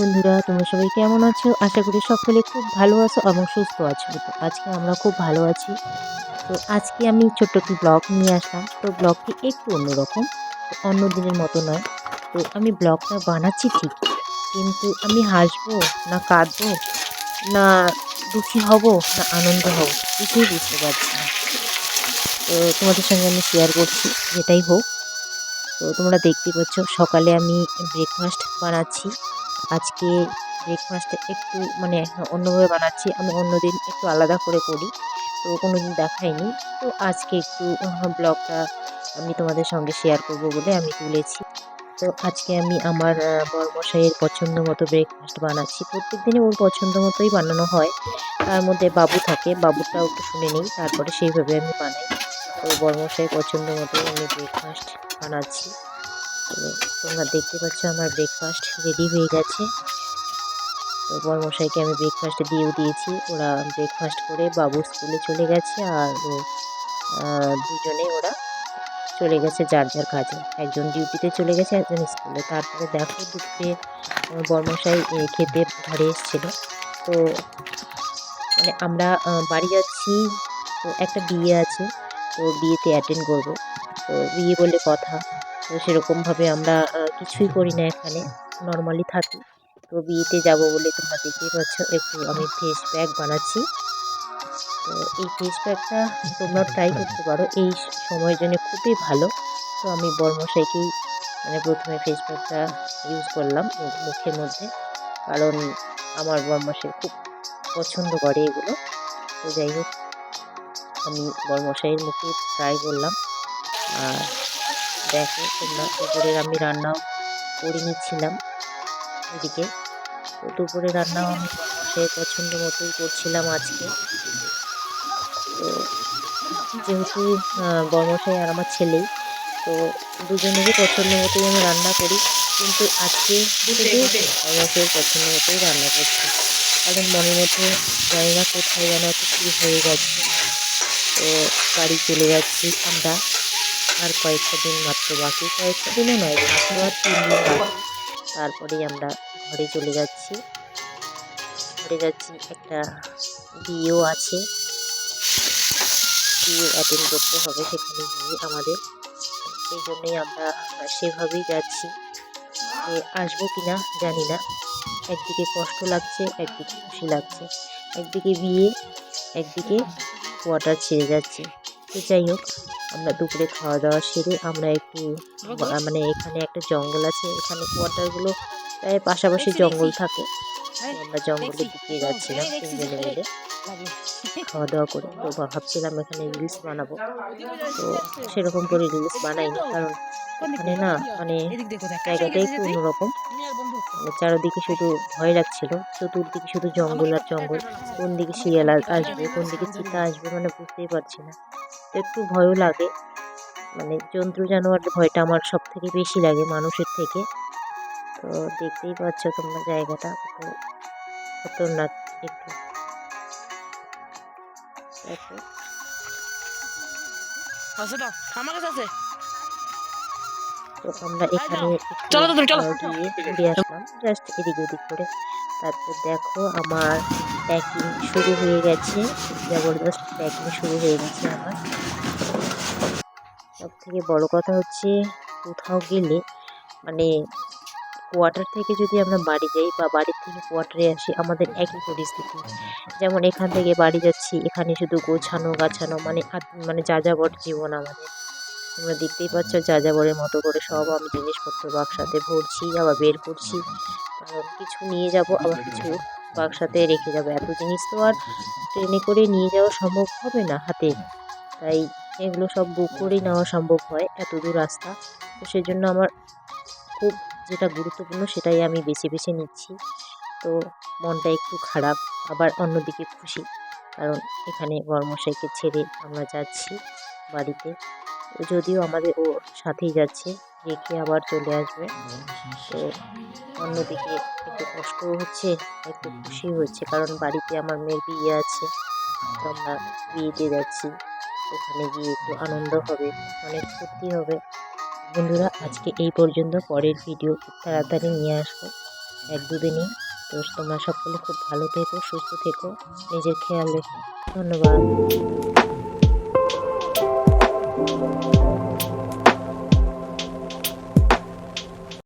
বন্ধুরা, তোমরা সবাই কেমন আছো? আশা করি সকলে খুব ভালো আছো এবং সুস্থ আছো। তো আজকে আমরা খুব ভালো আছি। তো আজকে আমি ছোট্ট একটি ব্লগ নিয়ে আসলাম। তো ব্লগটি একটু অন্যরকম অন্য দিনের মতো নয়। তো আমি ব্লগটা বানাচ্ছি ঠিক, কিন্তু আমি হাসবো না কাঁদবো, না দুঃখী হব, না আনন্দ হব, কিছুই বুঝতে পারছি না। তো তোমাদের সঙ্গে আমি শেয়ার করছি, যেটাই হোক। তো তোমরা দেখতে পাচ্ছ, সকালে আমি ব্রেকফাস্ট বানাচ্ছি। আজকে ব্রেকফাস্ট একটু মানে অন্যভাবে বানাচ্ছি। আমি অন্যদিন একটু আলাদা করে করি। তো কোনো দিন দেখাইনি। তো আজকে একটু ব্লগটা আমি তোমাদের সঙ্গে শেয়ার করব বলে আমি তুলেছি। তো আজকে আমি আমার বরমশাইয়ের পছন্দ মতো ব্রেকফাস্ট বানাচ্ছি। প্রত্যেক দিনই ওর পছন্দ মতোই বানানো হয়। তার মধ্যে বাবু থাকে। বাবুটাও একটু শুনে নিই। তারপরে সেইভাবে আমি বানাই। তো বরমশাই পছন্দ মতোই আমি ব্রেকফাস্ট বানাচ্ছি। তো তোমরা দেখতে পাচ্ছ আমার ব্রেকফাস্ট রেডি হয়ে গেছে। তো বরমশাইকে আমি ব্রেকফাস্ট দিয়েও দিয়েছি। ওরা ব্রেকফাস্ট করে বাবু স্কুলে চলে গেছে আর দুজনে ওরা চলে গেছে যার যার কাজে। একজন ডিউটিতে চলে গেছে, একজন স্কুলে তারপরে দেখো দুপুরে বরমশাই খেতে ঘরে এসেছিল। তো মানে আমরা বাড়ি যাচ্ছি, তো একটা বিয়ে আছে, তো বিয়েতে অ্যাটেন্ড করব। তো বিয়ে বলে কথা। সেরকমভাবে আমরা কিছুই করি না এখানে। নর্মালি থাকি। তো বিয়েতে যাব বলে তোমরা দেখতেই পাচ্ছ একটু আমি ফেস প্যাক বানাচ্ছি। তো এই ফেস প্যাকটা তোমরা ট্রাই করতে পারো। এই সময়ের জন্য খুবই ভালো। তো আমি বর্মশাইকেই মানে প্রথমে ফেস প্যাকটা ইউজ করলাম মুখের মধ্যে। কারণ আমার বর্মশাই খুব পছন্দ করে এগুলো। তো যাই হোক, আমি বর্মশাইয়ের মুখে ট্রাই করলাম। আর দেখো তোমরা দুপুরের আমি রান্নাও করে নিচ্ছিলাম। এদিকে তো দুপুরে রান্নাও আমি সে পছন্দ মতোই করছিলাম আজকে। তো যেহেতু বর্মশাই আর আমার ছেলেই তো দুজনেরই পছন্দ মতোই আমি রান্না করি। কিন্তু আজকে শুধু বর্মশাইয়ের পছন্দ মতোই রান্না করছি। কারণ মনের মধ্যে জানি না কোথায় যেন একটা কী হয়ে যাচ্ছে। তো বাড়ি চলে যাচ্ছি আমরা। আর কয়েকটা দিন মাত্র বাকি। কয়েকটা দিনও নয় মাত্র আর তিন দিন বাকি। তারপরেই আমরা ঘরে চলে যাচ্ছি। ঘরে যাচ্ছি, একটা বিয়েও আছে। বিয়ে অ্যাটেন্ড করতে হবে সেখানে গিয়ে আমাদের। সেই জন্যই আমরা সেভাবেই যাচ্ছি। আসব কি না জানি না। একদিকে কষ্ট লাগছে, একদিকে খুশি লাগছে। একদিকে বিয়ে, একদিকে কোয়ার্টার ছেড়ে যাচ্ছে। তো যাই হোক আমরা দুপুরে খাওয়া দাওয়া সেরে আমরা একটু মানে এখানে একটা জঙ্গল আছে এখানে কোয়ার্টারগুলো প্রায় পাশাপাশি জঙ্গল থাকে। আমরা জঙ্গলের দিকে যাচ্ছিলাম তিনজনে মিলে। খাওয়া দাওয়া করে তো ভাবছিলাম এখানে রিলস বানাবো। তো সেরকম করে রিলস বানাইনি কারণ এখানে না মানে জায়গাটা একটু অন্যরকম। মানে চারদিকে শুধু ভয় লাগছিল চতুর্দিকে শুধু জঙ্গল আর জঙ্গল। কোন দিকে শিয়াল আসবে কোন দিকে চিতা আসবে মানে বুঝতেই পারছি না। একটু ভয়ও লাগে। মানে জন্তু জানোয়ারের ভয়টা আমার সব থেকে বেশি লাগে মানুষের থেকে। তো দেখতেই পাচ্ছ তোমরা জায়গাটা। তো খতরনাক একটু। আমার কাছে আছে। তো আমরা এখানে চলো তো তুমি, চলো। ঘুরে আসলাম। জাস্ট এদিক ওদিক করে। তারপর দেখো আমার প্যাকিং শুরু হয়ে গেছে। জবরদস্ত প্যাকিং শুরু হয়ে গেছে আমার। সব থেকে বড় কথা হচ্ছে কোথাও গেলে মানে কোয়ার্টার থেকে যদি আমরা বাড়ি যাই বা বাড়ির থেকে কোয়ার্টারে আসি আমাদের একই পরিস্থিতি। যেমন এখান থেকে বাড়ি যাচ্ছি এখানে শুধু গোছানো গাছানো মানে মানে যাযাবর জীবন আমাদের। তোমরা দেখতেই পাচ্ছ যা যা যাযাবরের মতো করে সব আমি জিনিসপত্র বাক্সাতে ভরছি, আবার বের করছি। কারণ কিছু নিয়ে যাব, আবার কিছু বাক্সাতে রেখে যাব। এত জিনিস তো আর ট্রেনে করে নিয়ে যাওয়া সম্ভব হবে না হাতে। তাই এগুলো সব বুক করেই নেওয়া সম্ভব হয় এত দূর রাস্তা। তো সেই জন্য আমার খুব যেটা গুরুত্বপূর্ণ সেটাই আমি বেছে বেছে নিচ্ছি। তো মনটা একটু খারাপ, আবার অন্যদিকে খুশি। কারণ এখানে বর্মশাইকে ছেড়ে আমরা যাচ্ছি বাড়িতে। যদিও আমাদের ও সাথেই যাচ্ছে, রেখে আবার চলে আসবে। তো অন্যদিকে একটু কষ্টও হচ্ছে, একটু খুশি হচ্ছে, কারণ বাড়িতে আমার মেয়ের বিয়ে আছে। তো আমরা বিয়েতে যাচ্ছি, ওখানে গিয়ে একটু আনন্দ হবে, অনেক ফুর্তি হবে। বন্ধুরা, আজকে এই পর্যন্ত, পরের ভিডিও খুব তাড়াতাড়ি নিয়ে আসব, এক দুদিনই তো তোমরা সকলে খুব ভালো থেকো, সুস্থ থেকো, নিজের খেয়াল রেখো। ধন্যবাদ। you